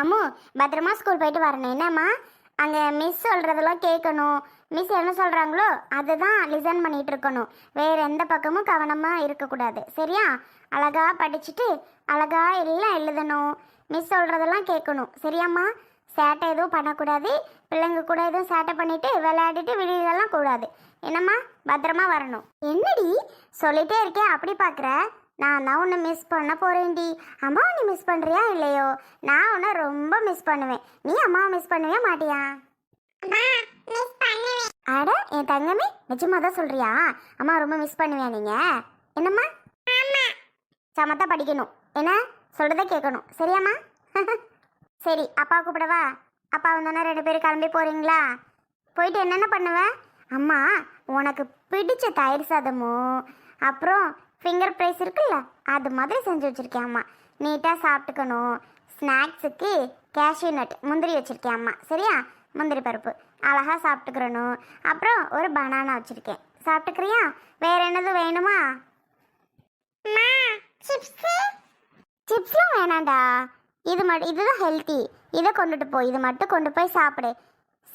அம்மு பத்திரமா ஸ்கூல் போயிட்டு வரணும். என்னம்மா? அங்கே மிஸ் சொல்கிறதெல்லாம் கேட்கணும். மிஸ் என்ன சொல்கிறாங்களோ அதுதான் லிசன் பண்ணிட்டு இருக்கணும். வேறு எந்த பக்கமும் கவனமாக இருக்கக்கூடாது. சரியா? அழகா படிச்சுட்டு அழகா எல்லாம் எழுதணும். மிஸ் சொல்கிறதெல்லாம் கேட்கணும். சரியாம்மா? சேட்டை எதுவும் பண்ணக்கூடாது. பிள்ளைங்க கூட எதுவும் சேட்டை பண்ணிவிட்டு விளையாடிட்டு விழிகளெல்லாம் கூடாது. என்னம்மா? பத்திரமா வரணும். என்னடி? சொல்லிட்டே இருக்கேன். அப்படி பார்க்குற? நான் தான் உன்னை மிஸ் பண்ண போறேன்டி. அம்மா உன்னை மிஸ் பண்ணுறியா இல்லையோ? நான் உன்னை ரொம்ப மிஸ் பண்ணுவேன். நீ அம்மாவை மிஸ் பண்ணவே மாட்டியா? அட என் தங்கமே நிஜமா தான் சொல்றியா? அம்மா ரொம்ப மிஸ் பண்ணுவியா நீங்க? என்னம்மா? சமத்தா படிக்கணும். என்ன? சொல்றதை கேட்கணும். சரியாம்மா? சரி அப்பா கூப்பிடவா? அப்பா வந்தோன்னா ரெண்டு பேரும் கிளம்பி போறீங்களா? போயிட்டு என்னென்ன பண்ணுவ? அம்மா உனக்கு பிடிச்ச தயிர் சாதமும் அப்புறம் ஃபிங்கர் ப்ரைஸ் இருக்குல்ல அது மாதிரி செஞ்சு வச்சிருக்கேன் அம்மா நீட்டாக சாப்பிட்டுக்கணும். ஸ்நாக்ஸுக்கு கேஷ்யூ நட் முந்திரி வச்சிருக்கேன் அம்மா சரியா? முந்திரி பருப்பு. அழகாக சாப்பிட்டுக்கிறணும். அப்புறம் ஒரு பனானா வச்சிருக்கேன். சாப்பிட்டுக்கிறியா? வேற என்னது வேணுமா? சிப்ஸ்லாம் வேணாண்டா இது மட்டும் இதுதான் ஹெல்த்தி இதை கொண்டுட்டு போ. இது மட்டும் கொண்டு போய் சாப்பிடு.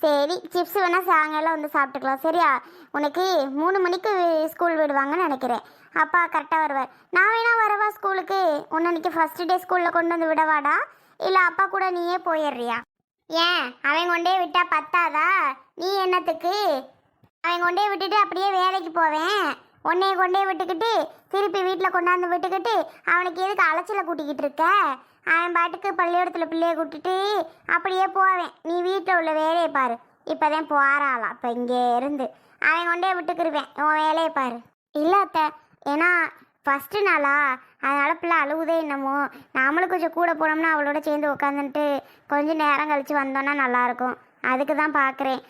சரி சிப்ஸ் வேணால் சாயங்காலம் வந்து சாப்பிட்டுக்கலாம். சரியா? உனக்கு மூணு மணிக்கு ஸ்கூல் விடுவாங்கன்னு நினைக்கிறேன். அப்பா கரெக்டாக வருவார். நான் வேணா வரவா ஸ்கூலுக்கு? உன்னை அன்றைக்கி ஃபஸ்ட்டு டே ஸ்கூலில் கொண்டு வந்து விடவாடா? இல்லை அப்பா கூட நீயே போயிடுறியா? ஏன்? அவன் கொண்டே விட்டா பத்தாதா? நீ என்னத்துக்கு? அவன் கொண்டே விட்டுட்டு அப்படியே வேலைக்கு போவேன். உன்னைய கொண்டே விட்டுக்கிட்டு திருப்பி வீட்டில் கொண்டாந்து விட்டுக்கிட்டு அவனுக்கு எதுக்கு அலைச்சலை கூட்டிக்கிட்டு இருக்க? அவன் பாட்டுக்கு பள்ளிக்கூடத்தில் பிள்ளைய கூட்டிட்டு அப்படியே போவேன். நீ வீட்டில் உள்ள வேலையை பாரு. இப்போதான் போகிறாளா இப்போ இங்கே இருந்து அவன் கொண்டே விட்டுக்கிருவேன். உன் வேலையை பாரு. இல்லை அத்தை ஏன்னா ஃபஸ்ட்டு நாளா அதனால் பிள்ளை அழுவுதே என்னமோ. நாமளும் கொஞ்சம் கூட போனோம்னா அவளோட சேர்ந்து உட்காந்துட்டு கொஞ்சம் நேரம் கழித்து வந்தோன்னா நல்லாயிருக்கும். அதுக்கு தான் பார்க்குறேன்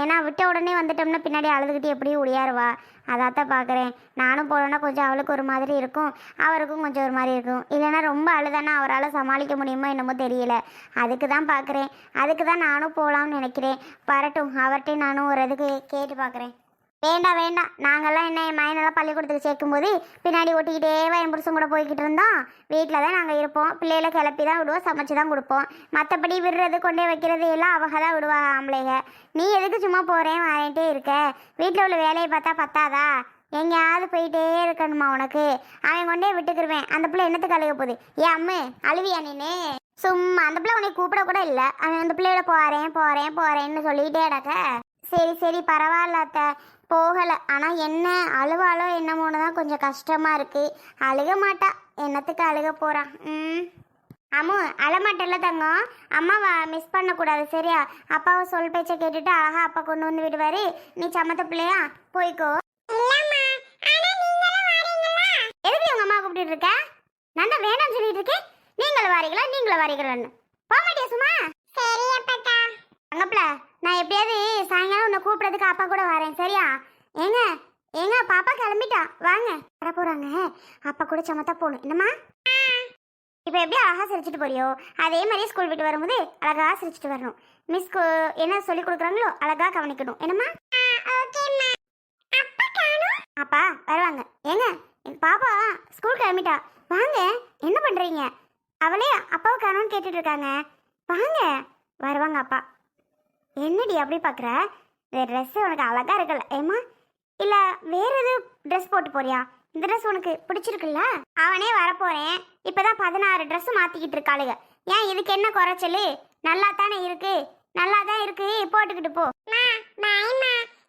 ஏன்னா விட்ட உடனே வந்துட்டோம்னா பின்னாடி அழுதுகிட்டு எப்படியும் ஒடியாருவா. அதாத்தான் பார்க்குறேன் நானும் போனோன்னா கொஞ்சம் அவளுக்கு ஒரு மாதிரி இருக்கும். அவருக்கும் கொஞ்சம் ஒரு மாதிரி இருக்கும். இல்லைன்னா ரொம்ப அழுதானா அவரால் சமாளிக்க முடியுமோ என்னமோ தெரியல. அதுக்கு தான் பார்க்குறேன் அதுக்கு தான் நானும் போகலாம்னு நினைக்கிறேன். வரட்டும் அவர்கிட்டையும் நானும் ஒரு இதுக்கு கேட்டு பார்க்குறேன் வேண்டாம் வேண்டாம் நாங்கெல்லாம் என்ன என் மயனெல்லாம் பள்ளிக்கூடத்துக்கு சேர்க்கும்போது பின்னாடி ஒட்டிக்கிட்டே என் புருஷன் கூட போய்கிட்டு இருந்தோம். வீட்டில் தான் நாங்கள் இருப்போம். பிள்ளைகளை கிளப்பி தான் விடுவோம் சமைச்சு தான் கொடுப்போம். மற்றபடி விடுறது கொண்டே வைக்கிறது எல்லாம் அவங்க தான் விடுவாங்க ஆம்பளைங்க. நீ எதுக்கு சும்மா போகிறேன் வரேன்ட்டே இருக்க? வீட்டில் உள்ள வேலையை பார்த்தா பத்தாதா? எங்கேயாவது போயிட்டே இருக்கணுமா உனக்கு? அவன் கொண்டே விட்டுக்கிருவேன். அந்த பிள்ளை என்னத்துக்கு அழுக போகுது? ஏன் அம்மு அழுவியா நீனு? சும்மா அந்த பிள்ளை உன்னை கூப்பிட கூட இல்லை. அவன் அந்த பிள்ளையோட போகிறேன் போகிறேன் போகிறேன்னு சொல்லிகிட்டே இடக்க சரி சரி பரவாயில்ல அத்தை. போகலை. ஆனால் என்ன அழுவாளோ என்னமோன்னு தான் கொஞ்சம் கஷ்டமாக இருக்குது அழுக மாட்டா. என்னத்துக்கு அழுக போகிறான் ம். அம்மு அழமாட்டல்ல தங்கம்? அம்மாவை மிஸ் பண்ணக்கூடாது சரியா? அப்பாவை சொல் பேச்சை கேட்டுட்டு அழகா அப்பா கொண்டு வந்து விடுவாரு. நீ சமத்த பிள்ளையா? போய்க்கோ. எதுக்கு உங்க அம்மா கூப்பிட்டு இருக்க? நான் தான் வேணாம்னு சொல்லிட்டு இருக்கேன். நீங்களும் வாரீங்களா? நீங்களும் வாரீங்களான்னு போக மாட்டியா சும்மா? அங்கப்ல நான் எப்படியாவது சாயங்காலம் உன்னை கூப்பிடுறதுக்கு அப்பா கூட வரேன் சரியா? ஏங்க ஏங்க பாப்பா கிளம்பிட்டா. வாங்க. வர போறாங்க. அப்பா கூட சமத்தா போகணும். என்னம்மா? இப்போ எப்படி அழகாக சிரிச்சிட்டு போறியோ? அதே மாதிரி ஸ்கூல் விட்டு வரும்போது அழகா சிரிச்சிட்டு வரணும். மிஸ் என்ன சொல்லி கொடுக்குறாங்களோ அழகாக கவனிக்கணும். என்னம்மா? அப்பா வருவாங்க. ஏங்க என் பாப்பா ஸ்கூல் கிளம்பிட்டா. வாங்க என்ன பண்ணுறீங்க அவளே அப்பாவை காணும்னு கேட்டுட்டு இருக்காங்க. வாங்க. வருவாங்க அப்பா. என்னடி அப்படி பார்க்குற இந்த ட்ரெஸ் உனக்கு அழகா இருக்குல்ல. ஏமா இல்லை வேற எது ட்ரெஸ் போட்டு போறியா? இந்த ட்ரெஸ் உனக்கு பிடிச்சிருக்குல்ல? அவனே வரப்போறேன். இப்போதான் பதினாறு ட்ரெஸ் மாற்றிக்கிட்டு இருக்காளுங்க ஏன் இதுக்கு என்ன குறைச்சலு? நல்லா தானே இருக்கு. நல்லா தான் இருக்கு. போட்டுக்கிட்டு போ.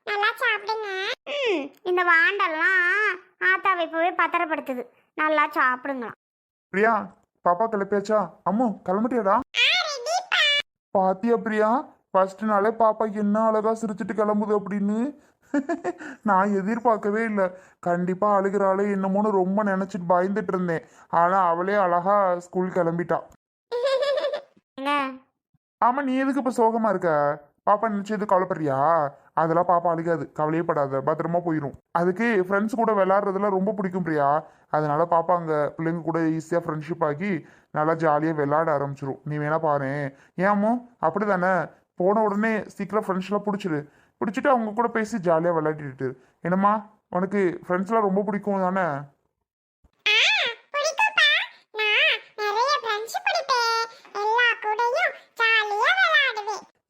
நல்லா சாப்பிடுங்க. ம் இந்த வாண்டெல்லாம் ஆத்தாவை இப்போவே பத்திரப்படுத்துது. நல்லா சாப்பிடுங்களாம். பிரியா பாப்பா கிளப்பியாச்சா? அம்மு கிளம்பிட்டியாடா? பாத்தியா பிரியா? ஃபர்ஸ்ட் நாளே பாப்பா என்ன அழகா சிரிச்சிட்டு கிளம்புது அப்படின்னு. நான் எதிர்பார்க்கவே இல்லை. கண்டிப்பா அழுகிறாளே என்னமோன்னு ரொம்ப நினைச்சிட்டு பயந்துட்டு இருந்தேன். ஆனா அவளே அழகா ஸ்கூல் கிளம்பிட்டா. ஆமா நீ எதுக்கு இப்ப சோகமா இருக்க? பாப்பா நினைச்சு எதுவும் கவலைப்படுறியா? அதெல்லாம் பாப்பா அழுகாது. கவலையே படாத பத்திரமா போயிடும் அதுக்கு ஃப்ரெண்ட்ஸ் கூட விளையாடுறதுலாம் ரொம்ப பிடிக்கும் பிரியா. அதனால பாப்பா அங்க பிள்ளைங்க கூட ஈஸியா ஃப்ரெண்ட்ஷிப் ஆகி நல்லா ஜாலியா விளையாட ஆரம்பிச்சிரும். நீ வேணா பாரு ஏமோ அப்படிதானே? போன உடனே சீக்கிரம் ஃப்ரெண்ட்ஸ்லாம் பிடிச்சிரு. பிடிச்சிட்டு அவங்க கூட பேசி ஜாலியாக விளையாடிட்டு என்னம்மா உனக்கு ஃப்ரெண்ட்ஸ்லாம் ரொம்ப பிடிக்கும் தானே?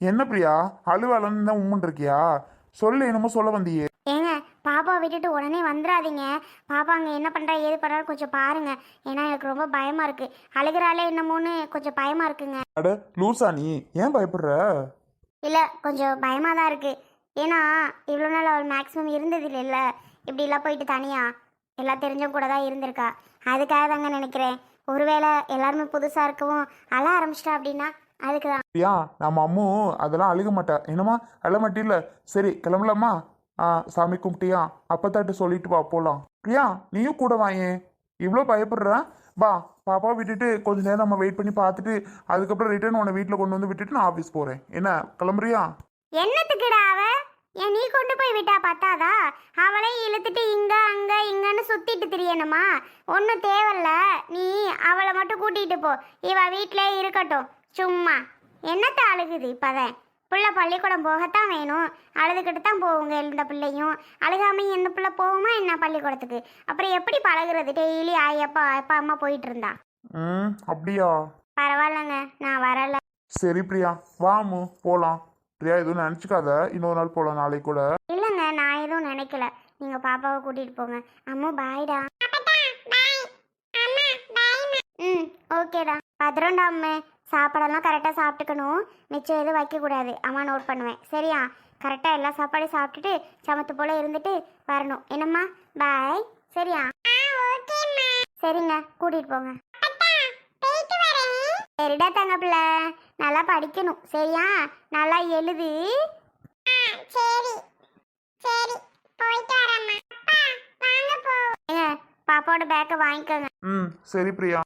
என்ன பிரியா? அழுவலன்னு தான் உம்முன் இருக்கியா? சொல்லு என்னமோ சொல்ல வந்தியே. விட்டுட்டு உடனே வந்துடாதீங்க பாப்பா அங்கே என்ன பண்ணுறா ஏது பண்ணுறா கொஞ்சம் பாருங்க. ஏன்னா எனக்கு ரொம்ப பயமா இருக்கு. அழுகிறாளே என்னமோன்னு கொஞ்சம் பயமா இருக்குங்க. அட லூசா நீ. ஏன் பயப்படுற? இல்லை கொஞ்சம் பயமாக தான் இருக்கு. ஏன்னா இவ்வளோ நாள் அவள் மேக்ஸிமம் இருந்தது இல்லைல்ல இப்படிலாம் போயிட்டு தனியா. எல்லாம் தெரிஞ்சவங்க கூட தான் இருந்திருக்கா. அதுக்காக தாங்க நினைக்கிறேன். ஒருவேளை எல்லாருமே புதுசாக இருக்கவும் அழ ஆரம்பிச்சிட்டா அப்படின்னா அதுக்கு தான் நம்ம அம்மு அதெல்லாம் அழுக மாட்டா. என்னம்மா அழ மாட்டில்ல? சரி கிளம்பலாமா? ஆ சாமி கும்பிட்டியா? அப்பத்தாட்டு சொல்லிட்டு வா போலாம். பிரியா நீயும் கூட வாயேன் இவ்வளோ பயப்படுற? வா பாப்பா விட்டுட்டு கொஞ்ச நேரம் நம்ம வெயிட் பண்ணி பார்த்துட்டு அதுக்கப்புறம் ரிட்டர்ன் உன்னை வீட்டில் கொண்டு வந்து விட்டுட்டு நான் ஆஃபீஸ் போகிறேன் என்ன கிளம்புறியா? என்னத்துக்குடா அவ? ஏன் நீ கொண்டு போய் விட்டா பார்த்தாதா அவளே இழுத்துட்டு இங்க அங்க இங்கன்னு சுத்திட்டு திரியணுமா? ஒன்றும் தேவையில்ல. நீ அவளை மட்டும் கூட்டிகிட்டு போ. இவ வீட்டிலே இருக்கட்டும். சும்மா. என்னத்த அழுகுது இப்போதான் பிள்ளை பள்ளிக்கூடம் போகத்தான் வேணும். அழுதுகிட்டு தான் போகுங்க இந்த பிள்ளையும். அழுகாம இந்த பிள்ளை போகுமா என்ன பள்ளிக்கூடத்துக்கு? அப்புறம் எப்படி பழகுறது? டெய்லி ஆயப்பா அப்பா அம்மா போயிட்டு இருந்தா. ம் அப்படியா? பரவாயில்லைங்க நான் வரல. சரி பிரியா வாமு போகலாம் பிரியா எதுவும் நினச்சிக்காத. இன்னொரு நாள் போகலாம் நாளைக்கு கூட. இல்லைங்க நான் எதுவும் நினைக்கல. நீங்க பாப்பாவை கூட்டிட்டு போங்க. அம்மு பாய்டா ம் ஓகேடா பத்திரம்டா அம்மு. சாப்பாடெல்லாம் கரெக்டாக சாப்பிட்டுக்கணும். மிச்சம் எதுவும் வைக்கக்கூடாது. அம்மா நோட் பண்ணுவேன். சரியா? கரெக்டாக எல்லா சாப்பாடையும் சாப்பிட்டுட்டு சமத்து போல இருந்துட்டு வரணும். என்னம்மா? பாய் சரியா? சரிங்க. கூட்டிட்டு போங்க. சரிடா தங்க பிள்ளை நல்லா படிக்கணும். சரியா? நல்லா எழுது. சரி. சரி போயிட்டு வரேம்மா. வாங்க போ. பாப்பாவோட பேக்கை வாங்கிக்கோங்க. ம் சரி பிரியா.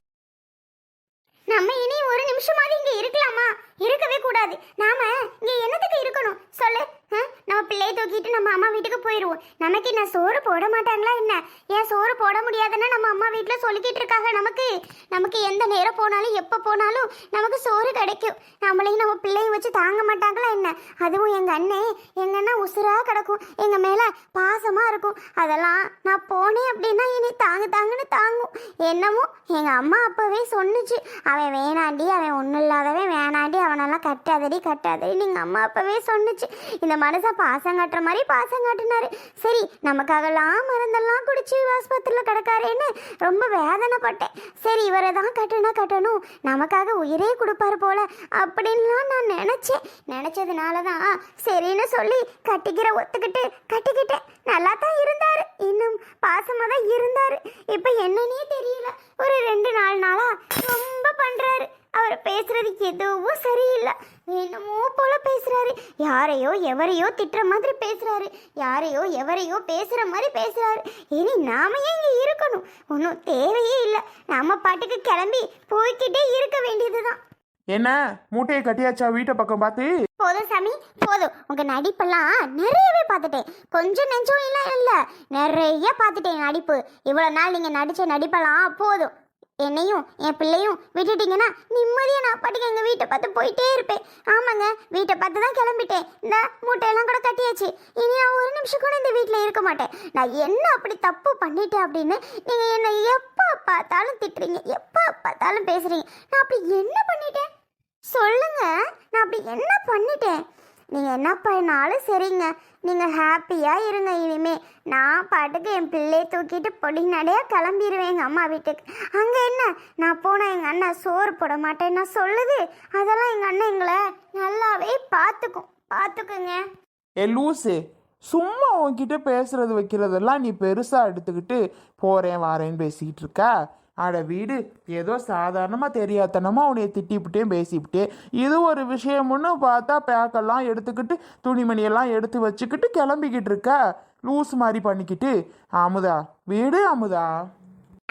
நம்ம இனி ஒரு நிமிஷமாவது இங்கே இருக்கலாமா? இருக்கவே கூடாது. நாம இங்கே என்னத்துக்கு இருக்கணும்? சொல்லு. ஆ? நம்ம பிள்ளையை தூக்கிட்டு நம்ம அம்மா வீட்டுக்கு போயிடுவோம் நமக்கு என்ன சோறு போட மாட்டாங்களா என்ன? ஏன் சோறு போட முடியாதுன்னா நம்ம அம்மா வீட்டில் சொல்லிக்கிட்டு இருக்காங்க நமக்கு. நமக்கு எந்த நேரம் போனாலும் எப்போ போனாலும் நமக்கு சோறு கிடைக்கும். நம்மளையும் நம்ம பிள்ளையும் வச்சு தாங்க மாட்டாங்களா என்ன? அதுவும் எங்கள் அண்ணே எங்கள் உசுராக கிடக்கும். எங்கள் மேலே பாசமாக இருக்கும். அதெல்லாம் நான் போனேன் அப்படின்னா இனி தாங்கு தாங்குன்னு தாங்கும். என்னமோ எங்கள் அம்மா அப்போவே சொன்னுச்சு. அவன் வேணாண்டி அவன் ஒன்றும் இல்லாதவன் வேணாண்டி அவனெல்லாம் கட்டாதடி கட்டாதடி. நீங்கள் அம்மா அப்பவே சொன்னுச்சு. இந்த மனுஷன் பாசம் காட்டுற மாதிரி பாசம் காட்டினாரு. சரி நமக்காகலாம் மருந்தெல்லாம் குடிச்சு ஆஸ்பத்திரியில் கிடக்காரேன்னு ரொம்ப வேதனைப்பட்டேன். சரி இவரை தான் கட்டணா கட்டணும். நமக்காக உயிரே கொடுப்பாரு போல அப்படின்லாம் நான் நினச்சேன். நினச்சதுனால தான் சரின்னு சொல்லி கட்டிக்கிற ஒத்துக்கிட்டு கட்டிக்கிட்டேன் நல்லா தான் இருந்தார். இன்னும் பாசமாக தான் இருந்தார். இப்போ என்னன்னே தெரியல ஒரு ரெண்டு நாலு நாளாக ரொம்ப பண்ணுறாரு பேசுறது எதுவும் சரியில்லை. என்னமோ போல பேசுறாரு. யாரையோ எவரையோ திட்டுற மாதிரி பேசுறாரு. யாரையோ எவரையோ பேசுற மாதிரி பேசுறாரு. இனி நாம ஏன் இங்க இருக்கணும்? ஒன்றும் தேவையே இல்லை. நம்ம பாட்டுக்கு கிளம்பி போய்க்கிட்டே இருக்க வேண்டியதுதான். என்ன? மூட்டையை கட்டியாச்சா? வீட்டை பக்கம் பார்த்து? போதும் சாமி போதும். உங்க நடிப்பெல்லாம் நிறையவே பார்த்துட்டேன். கொஞ்சம் நெஞ்சம் இல்லை இல்லை. நிறைய பார்த்துட்டேன் நடிப்பு. இவ்வளோ நாள் நீங்கள் நடித்த நடிப்பெல்லாம் போதும். என்னையும் என் பிள்ளையும் விட்டுட்டீங்கன்னா நிம்மதியாக நான் பாட்டுக்கு எங்கள் வீட்டை பார்த்து போயிட்டே இருப்பேன். ஆமாங்க வீட்டை பார்த்து தான் கிளம்பிட்டேன். இந்த மூட்டையெல்லாம் கூட கட்டியாச்சு. இனி நான் ஒரு நிமிஷம் கூட இந்த வீட்டில் இருக்க மாட்டேன். நான் என்ன அப்படி தப்பு பண்ணிட்டேன் அப்படின்னு நீங்கள் என்னை எப்போ பார்த்தாலும் திட்டுறீங்க. எப்போ பார்த்தாலும் பேசுகிறீங்க நான் அப்படி என்ன பண்ணிட்டேன்? சொல்லுங்க. நான் அப்படி என்ன பண்ணிட்டேன்? நீங்கள் என்ன பண்ணாலும் சரிங்க. நீங்கள் ஹாப்பியாக இருங்க இனிமே. நான் பாட்டுக்கு என் பிள்ளையை தூக்கிட்டு பொடி நடையாக கிளம்பிடுவேன் எங்கள் அம்மா வீட்டுக்கு. அங்கே என்ன? நான் போனால் எங்கள் அண்ணன் சோறு போட மாட்டேன் நான் சொல்லுது. அதெல்லாம் எங்கள் அண்ணன் எங்களை நல்லாவே பார்த்துக்கும் பார்த்துக்குங்க ஏ லூசு சும்மா உன்கிட்ட பேசுறது வைக்கிறதெல்லாம் நீ பெருசாக எடுத்துக்கிட்டு போகிறேன் வாரேன்னு பேசிக்கிட்டு இருக்கா? அட வீடு. ஏதோ சாதாரணமா தெரியாதனமாக உன்னைய திட்டிவிட்டே பேசிவிட்டே இது ஒரு விஷயம்னு பார்த்தா பேக்கெல்லாம் எடுத்துக்கிட்டு துணிமணியெல்லாம் எடுத்து வச்சுக்கிட்டு கிளம்பிக்கிட்டு இருக்க லூஸ் மாதிரி பண்ணிக்கிட்டு. அமுதா வீடு அமுதா.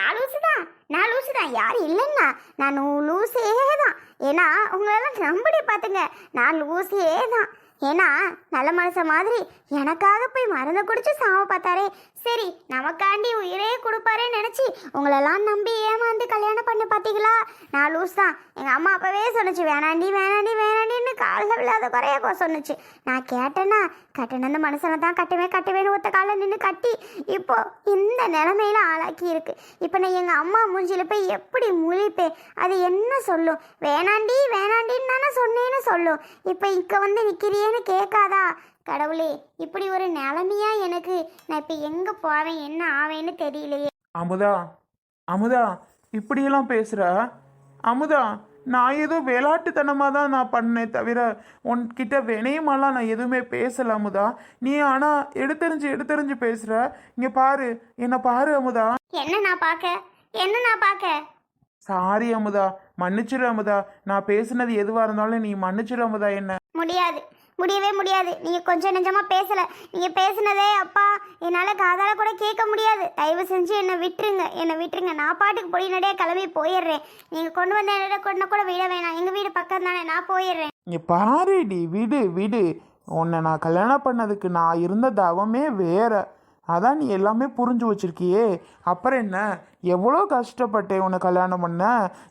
நான் லூசு தான் நான் யார் இல்லைன்னா நான் லூசே தான் ஏன்னா உங்களெல்லாம் நம்படி பார்த்துங்க. நான் லூசே தான் ஏன்னா நல்ல மனச மாதிரி எனக்காக போய் மருந்து குடிச்சு சாவ பார்த்தாரே. சரி நமக்காண்டி உயிரே கொடுப்பாருன்னு நினச்சி உங்களெல்லாம் நம்பி ஏமாந்து கல்யாணம் பண்ண பார்த்தீங்களா? நான் லூஸ் தான். எங்கள் அம்மா அப்பவே சொன்னுச்சு வேணாண்டி வேணாண்டி வேணாண்டின்னு காலில் விழாத குறைய கொ- சொன்னுச்சு. நான் கேட்டேன்னா கட்டின அந்த மனுஷனை தான் கட்டுவேன் கட்டுவேன்னு ஒத்த காலில் நின்று கட்டி இப்போ இந்த நிலமையில ஆளாக்கி இருக்கு. இப்போ நான் எங்கள் அம்மா மூஞ்சியில் போய் எப்படி முழிப்பேன்? அது என்ன சொல்லும்? வேணாண்டி வேணாண்டின்னு தானே சொன்னேன்னு சொல்லும். இப்போ இங்கே வந்து நிற்கிறியேன்னு கேட்காதா? கடவுளே இப்படி ஒரு நிலமையா எனக்கு? நான் இப்போ எங்கே போவேன்? என்ன ஆவேன்னு தெரியலையே. அமுதா அமுதா இப்படியெல்லாம் பேசுற? அமுதா நான் ஏதோ விளையாட்டுத்தனமாக தான் நான் பண்ணேன் தவிர உன்கிட்ட வினயமாலாம் நான் எதுவுமே பேசல அமுதா. நீ ஆனால் எடுத்தறிஞ்சு எடுத்தறிஞ்சு பேசுற. இங்கே பாரு என்னை பாரு அமுதா. என்ன நான் பார்க்க என்ன நான் பார்க்க சாரி அமுதா மன்னிச்சிரு அமுதா. நான் பேசுனது எதுவாக இருந்தாலும் நீ மன்னிச்சிரு அமுதா என்ன? முடியாது. முடியவே முடியாது. நீங்கள் கொஞ்சம் நெஞ்சமாக பேசலை. நீங்கள் பேசுனதே அப்பா என்னால் காதால் கூட கேட்க முடியாது. தயவு செஞ்சு என்னை விட்டுருங்க. என்னை விட்டுருங்க. நான் பாட்டுக்கு பொடிநடையாக கிளம்பி போயிடுறேன். நீங்கள் கொண்டு வந்த என்னோட கொண்டு கூட விட வேணாம். எங்கள் வீடு பக்கம் தானே. நான் போயிடுறேன். இங்கே பாருடி. விடு விடு. உன்னை நான் கல்யாணம் பண்ணதுக்கு நான் இருந்த தவமே வேற. அதான் நீ எல்லாமே புரிஞ்சு வச்சுருக்கியே. அப்புறம் என்ன? எவ்வளோ கஷ்டப்பட்டேன் உன்னை கல்யாணம் பண்ண.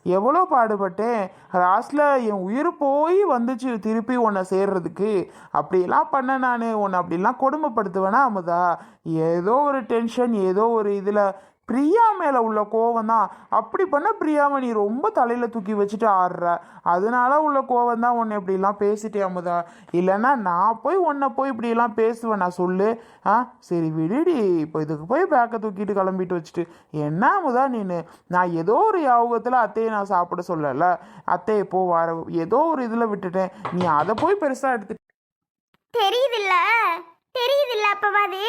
எவ்வளோ பாடுபட்டேன். லாஸ்ட்டில் என் உயிர் போய் வந்துச்சு திருப்பி உன்னை சேர்றதுக்கு. அப்படிலாம் பண்ண நான். உன்னை அப்படிலாம் கொடுமைப்படுத்துவேனா அமுதா? ஏதோ ஒரு டென்ஷன் ஏதோ ஒரு இதில் பிரியா மேலே உள்ள கோவம் தான் அப்படி பண்ண பிரியாவை நீ ரொம்ப தலையில் தூக்கி வச்சுட்டு ஆடுற. அதனால உள்ள கோவம் தான் உன்னை இப்படிலாம் பேசிட்டே அமுதா. இல்லைன்னா நான் போய் உன்னை போய் இப்படிலாம் பேசுவேன். நான் சொல்லு. ஆ? சரி விடுடி. இப்போ இதுக்கு போய் பேக்கை தூக்கிட்டு கிளம்பிட்டு வச்சுட்டு. என்ன அமுதா நீனு? நான் ஏதோ ஒரு யாபகத்தில் அத்தையை நான் சாப்பிட சொல்லல. அத்தையை போ வர. ஏதோ ஒரு இதில் விட்டுட்டேன். நீ அதை போய் பெருசாக எடுத்து தெரியுதுல்ல. தெரியுதுல்ல அப்பவாது.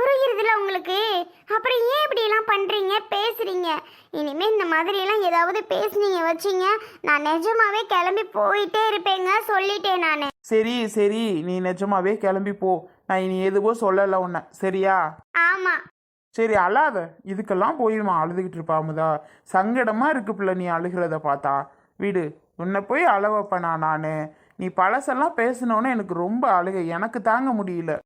புரியுறதில்ல உங்களுக்கு? அப்புறம் ஏன் இப்படி எல்லாம் பண்றீங்க? பேசுறீங்க. இனிமே இந்த மாதிரி எல்லாம் ஏதாவது பேசுனீங்க வச்சீங்க. நான் நிஜமாவே கிளம்பி போயிட்டே இருப்பேங்க சொல்லிட்டேன் நான். சரி சரி. நீ நிஜமாவே கிளம்பி போ. நான் இனி எதுவோ சொல்லலை உன்னை. சரியா? ஆமா. சரி அழாத. இதுக்கெல்லாம் போயிடுமா அழுதுகிட்டு இருப்பாமுதா சங்கடமா இருக்கு பிள்ளை நீ அழுகிறத பார்த்தா. விடு. உன்னை போய் அழ வைப்பேனா நான்? நீ பழசெல்லாம் பேசினோன்னே எனக்கு ரொம்ப அழுகை. எனக்கு தாங்க முடியல.